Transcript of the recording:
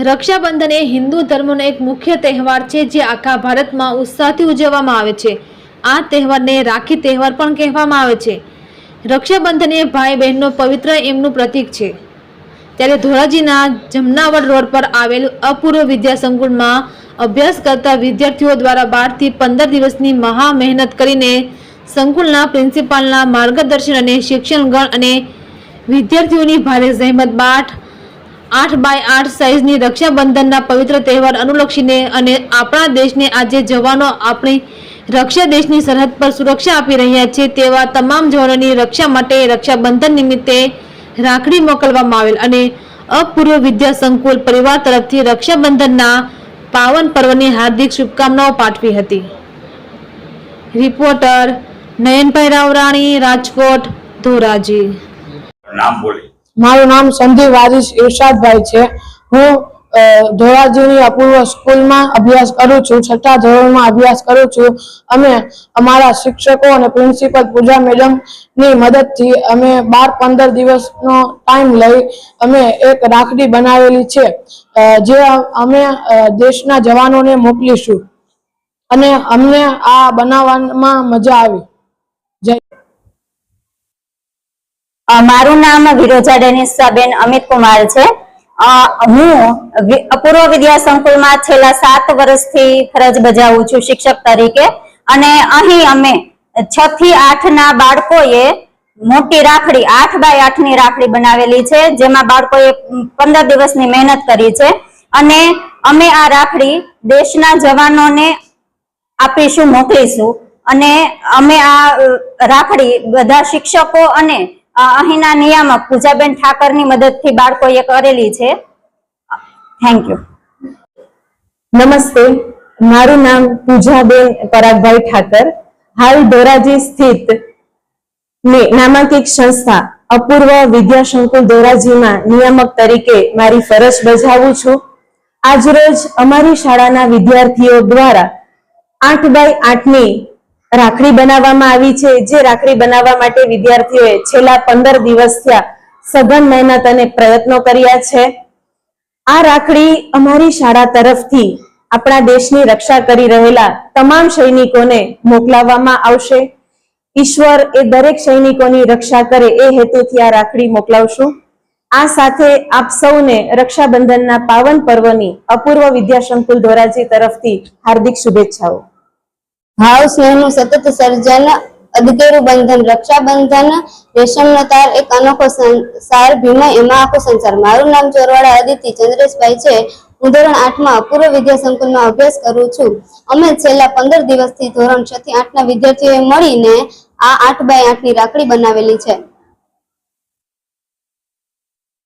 રક્ષાબંધન એ હિન્દુ ધર્મનો એક મુખ્ય તહેવાર છે જે આખા ભારતમાં ઉત્સાહથી ઉજવવામાં આવે છે. આ તહેવારને રાખી તહેવાર પણ કહેવામાં આવે છે. રક્ષાબંધન એ ભાઈ બહેનનો પવિત્ર એમનું પ્રતીક છે. ત્યારે ધોરાજીના જમનાવડ રોડ પર આવેલ અપૂર્વ વિદ્યા સંકુલમાં અભ્યાસ કરતા વિદ્યાર્થીઓ દ્વારા બારથી પંદર દિવસની મહા મહેનત કરીને સંકુલના પ્રિન્સિપાલના માર્ગદર્શન અને શિક્ષણગણ અને વિદ્યાર્થીઓની ભારે જહેમત બાદ આઠ બાય આઠ સાઇઝની રક્ષાબંધનના પવિત્ર તહેવાર અનુલક્ષીને અને આપણા દેશને આજે જવાનો આપણી રક્ષા દેશની સરહદ પર સુરક્ષા આપી રહ્યા છે તેવા તમામ જવાનોની રક્ષા માટે રક્ષાબંધન નિમિત્તે રાખડી મોકલવામાં આવેલ અને અપૂર્વ વિદ્યા સંકુલ પરિવાર તરફથી રક્ષાબંધનના પાવન પર્વની હાર્દિક શુભકામનાઓ પાઠવી હતી. રિપોર્ટર નયનભાઈ રાવરાણી, રાજકોટ, ધોરાજી. નામ બોલી. મારું નામ સંદીપ વારીસ ઇરશાદભાઈ છે. હું ધોરાજીની અપૂર્વ સ્કૂલમાં અભ્યાસ કરું છું, છઠ્ઠા ધોરણમાં અભ્યાસ કરું છું. અમે અમારા શિક્ષકો અને પ્રિન્સિપલ પૂજા મેડમની મદદથી અમે બાર પંદર દિવસનો ટાઈમ લઈ અમે એક રાખડી બનાવેલી છે જે અમે દેશના જવાનોને મોકલીશું. અને અમને આ બનાવવામાં મજા આવી. મારું નામ વિરોજા ડેનિસાબેન અમિત કુમાર છે હું પૂર્વ વિદ્યા સંકુલમાં છેલ્લા સાત વર્ષથી ફરજ બજાવું છું શિક્ષક તરીકે. અને અહીં અમે છ થી આઠ ના બાળકોએ મોટી રાખડી, આઠ બાય આઠની રાખડી બનાવેલી છે, જેમાં બાળકોએ પંદર દિવસની મહેનત કરી છે. અને અમે આ રાખડી દેશના જવાનોને આપીશું, મોકલીશું. અને અમે આ રાખડી બધા શિક્ષકો અને અહીંના નિયામક પૂજાબેન ઠાકરની મદદથી બાળકોએ કરેલી છે. થેન્ક યુ નમસ્તે. મારું નામ પૂજાબેન પરાગભાઈ ઠાકર. હાલ ધોરાજી સ્થિત નામાંકિત સંસ્થા અપૂર્વ વિદ્યા સંકુલ ધોરાજીમાં નિયામક તરીકે મારી ફરજ બજાવું છું. આજરોજ અમારી શાળાના વિદ્યાર્થીઓ દ્વારા આઠ બાય આઠની રાખડી બનાવવામાં આવી છે. જે રાખડી બનાવવા માટે વિદ્યાર્થીઓએ છેલ્લા પંદર દિવસ થયા સઘન મહેનત અને પ્રયત્નો કર્યા છે. આ રાખડી અમારી શાળા તરફથી આપણા દેશની રક્ષા કરી રહેલા તમામ સૈનિકોને મોકલાવવામાં આવશે. ઈશ્વર એ દરેક સૈનિકોની રક્ષા કરે એ હેતુથી આ રાખડી મોકલાવશું. આ સાથે આપ સૌને રક્ષાબંધનના પાવન પર્વની અપૂર્વ વિદ્યાસંકુલ ધોરાજી તરફથી હાર્દિક શુભેચ્છાઓ. ભાવ સ્નેહનું સતત સર્જન અદકેરું બંધન, રક્ષાબંધન, રેશમનો તાર, એક અનોખો સંસાર ભીમા, એમાં આખો સંસાર. મારું નામ ચોરવાડા અદિતિ ચંદ્રેશભાઈ છે. ધોરણ આઠમાં અપૂર્વ વિદ્યા સંકુલમાં અભ્યાસ કરું છું. અમે છેલ્લા પંદર દિવસથી ધોરણ છ થી આઠના વિદ્યાર્થીઓએ મળીને આ આઠ બાય આઠની રાખડી બનાવેલી છે.